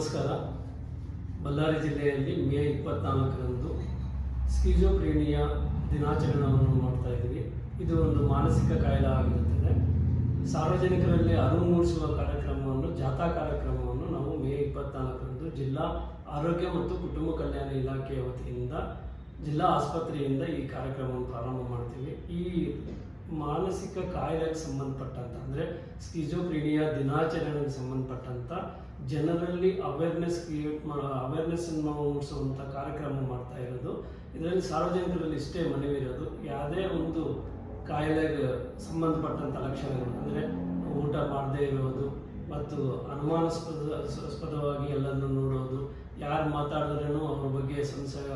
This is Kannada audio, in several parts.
ನಮಸ್ಕಾರ. ಬಳ್ಳಾರಿ ಜಿಲ್ಲೆಯಲ್ಲಿ ಮೇ ಇಪ್ಪತ್ನಾಲ್ಕರಂದು ಸ್ಕಿಜೋಪ್ರೇನಿಯಾ ದಿನಾಚರಣೆಯನ್ನು ಮಾಡ್ತಾ ಇದ್ದೀವಿ. ಇದು ಒಂದು ಮಾನಸಿಕ ಕಾಯಿಲೆ ಆಗಿರುತ್ತದೆ. ಸಾರ್ವಜನಿಕರಲ್ಲಿ ಅರಿವು ಮೂಡಿಸುವ ಕಾರ್ಯಕ್ರಮವನ್ನು, ಜಾಥಾ ಕಾರ್ಯಕ್ರಮವನ್ನು ನಾವು ಮೇ ಇಪ್ಪತ್ನಾಲ್ಕರಂದು ಜಿಲ್ಲಾ ಆರೋಗ್ಯ ಮತ್ತು ಕುಟುಂಬ ಕಲ್ಯಾಣ ಇಲಾಖೆಯ ವತಿಯಿಂದ, ಜಿಲ್ಲಾ ಆಸ್ಪತ್ರೆಯಿಂದ ಈ ಕಾರ್ಯಕ್ರಮವನ್ನು ಪ್ರಾರಂಭ ಮಾಡ್ತೀವಿ. ಈ ಮಾನಸಿಕ ಕಾಯಿಲೆಗೆ ಸಂಬಂಧಪಟ್ಟಂತ, ಅಂದರೆ ಸ್ಕಿಜೋಪ್ರೀನಿಯಾ ದಿನಾಚರಣೆಗೆ ಸಂಬಂಧಪಟ್ಟಂತ ಜನರಲ್ಲಿ ಅವೇರ್ನೆಸ್ ಕ್ರಿಯೇಟ್ ಮಾಡೋ ಅವೇರ್ನೆಸ್ ಮೂಡಿಸುವಂಥ ಕಾರ್ಯಕ್ರಮ ಮಾಡ್ತಾ ಇರೋದು. ಇದರಲ್ಲಿ ಸಾರ್ವಜನಿಕರಲ್ಲಿ ಇಷ್ಟೇ ಮನವಿ ಇರೋದು. ಯಾವುದೇ ಒಂದು ಕಾಯಿಲೆಗೆ ಸಂಬಂಧಪಟ್ಟಂಥ ಲಕ್ಷಣಗಳು, ಅಂದರೆ ಊಟ ಮಾಡದೇ ಇರೋದು, ಮತ್ತು ಅನುಮಾನಾಸ್ಪದ ಸ್ಪದವಾಗಿ ನೋಡೋದು, ಯಾರು ಮಾತಾಡಿದ್ರೂ ಅವ್ರ ಬಗ್ಗೆ ಸಂಶಯ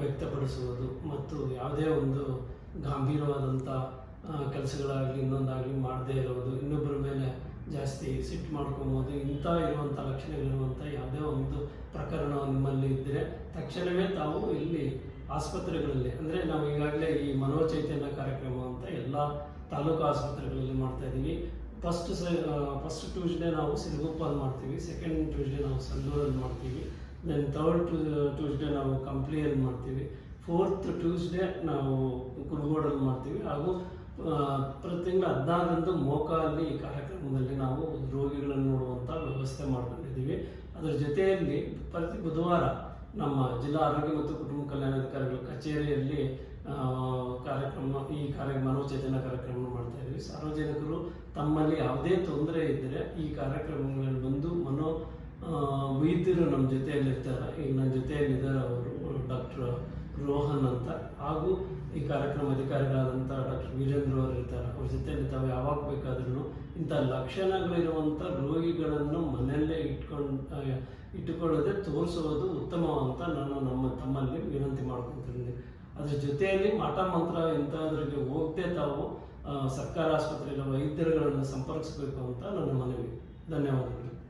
ವ್ಯಕ್ತಪಡಿಸುವುದು, ಮತ್ತು ಯಾವುದೇ ಒಂದು ಗಂಭೀರವಾದಂಥ ಕೆಲಸಗಳಾಗಲಿ, ಇನ್ನೊಂದಾಗಲಿ ಮಾಡದೇ ಇರೋದು ಇನ್ನೊಬ್ಬರ ಮೇಲೆ ಜಾಸ್ತಿ ಸಿಟ್ಟು ಮಾಡ್ಕೊಬೋದು, ಇಂಥ ಇರುವಂಥ ಲಕ್ಷಣಗಳಿರುವಂಥ ಯಾವುದೇ ಒಂದು ಪ್ರಕರಣ ನಿಮ್ಮಲ್ಲಿ ಇದ್ದರೆ ತಕ್ಷಣವೇ ತಾವು ಇಲ್ಲಿ ಆಸ್ಪತ್ರೆಗಳಲ್ಲಿ, ಅಂದರೆ ನಾವು ಈಗಾಗಲೇ ಈ ಮನೋಚೈತನ್ಯ ಕಾರ್ಯಕ್ರಮ ಅಂತ ಎಲ್ಲ ತಾಲೂಕು ಆಸ್ಪತ್ರೆಗಳಲ್ಲಿ ಮಾಡ್ತಾ ಇದ್ದೀವಿ. ಫಸ್ಟ್ ಫಸ್ಟ್ ಟ್ಯೂಸ್ಡೇ ನಾವು ಸಿರುಗುಪ್ಪಲ್ಲಿ ಮಾಡ್ತೀವಿ ಸೆಕೆಂಡ್ ಟ್ಯೂಸ್ಡೇ ನಾವು ಸಂಡೂರಲ್ಲಿ ಮಾಡ್ತೀವಿ ದೆನ್ ಥರ್ಡ್ ಟ್ಯೂಸ್ಡೇ ನಾವು ಕಂಪ್ಲಿಯಲ್ಲಿ ಮಾಡ್ತೀವಿ ಫೋರ್ತ್ ಟ್ಯೂಸ್ಡೇ ನಾವು ಕುರುಗೋಡಲ್ಲಿ ಮಾಡ್ತೀವಿ, ಹಾಗೂ ಪ್ರತಿ ತಿಂಗಳು ಹದಿನಾರರಿಂದ ಮೋಕಾಲಿ ಈ ಕಾರ್ಯಕ್ರಮದಲ್ಲಿ ನಾವು ರೋಗಿಗಳನ್ನು ನೋಡುವಂಥ ವ್ಯವಸ್ಥೆ ಮಾಡ್ಕೊಂಡಿದ್ದೀವಿ. ಅದರ ಜೊತೆಯಲ್ಲಿ ಪ್ರತಿ ಬುಧವಾರ ನಮ್ಮ ಜಿಲ್ಲಾ ಆರೋಗ್ಯ ಮತ್ತು ಕುಟುಂಬ ಕಲ್ಯಾಣಾಧಿಕಾರಿಗಳ ಕಚೇರಿಯಲ್ಲಿ ಕಾರ್ಯಕ್ರಮ, ಈ ಕಾರ್ಯ, ಮನೋಚೇತನ ಕಾರ್ಯಕ್ರಮ ಮಾಡ್ತಾ ಇದ್ದೀವಿ. ಸಾರ್ವಜನಿಕರು ತಮ್ಮಲ್ಲಿ ಯಾವುದೇ ತೊಂದರೆ ಇದ್ದರೆ ಈ ಕಾರ್ಯಕ್ರಮಗಳಲ್ಲಿ ಬಂದು ಮನೋ ವೈದ್ಯರು ನಮ್ಮ ಜೊತೆಯಲ್ಲಿರ್ತಾರೆ. ಈಗ ನನ್ನ ಜೊತೆಯಲ್ಲಿದ್ದಾರೆ ಅವರು, ಡಾಕ್ಟರ್ ರೋಹನ್ ಅಂತ. ಹಾಗೂ ಈ ಕಾರ್ಯಕ್ರಮ ಅಧಿಕಾರಿಗಳಾದಂಥ ಡಾಕ್ಟರ್ ವೀರೇಂದ್ರ ಅವರು ಇರ್ತಾರೆ. ಅವ್ರ ಜೊತೆಯಲ್ಲಿ ತಾವು ಯಾವಾಗ ಬೇಕಾದ್ರೂ ಇಂಥ ಲಕ್ಷಣಗಳಿರುವಂಥ ರೋಗಿಗಳನ್ನು ಮನೆಯಲ್ಲೇ ಇಟ್ಕೊಂಡು ಇಟ್ಟುಕೊಳ್ಳದೆ ತೋರಿಸುವುದು ಉತ್ತಮ ಅಂತ ನಾನು ನಮ್ಮ, ತಮ್ಮಲ್ಲಿ ವಿನಂತಿ ಮಾಡ್ಕೊಳ್ತಿದ್ದೀನಿ. ಅದ್ರ ಜೊತೆಯಲ್ಲಿ ಮಾಟ ಮಂತ್ರ ಇಂಥದ್ರಿಗೆ ಹೋಗದೆ ತಾವು ಸರ್ಕಾರಿ ಆಸ್ಪತ್ರೆಯ ವೈದ್ಯರುಗಳನ್ನು ಸಂಪರ್ಕಿಸಬೇಕು ಅಂತ ನನ್ನ ಮನವಿ. ಧನ್ಯವಾದಗಳು.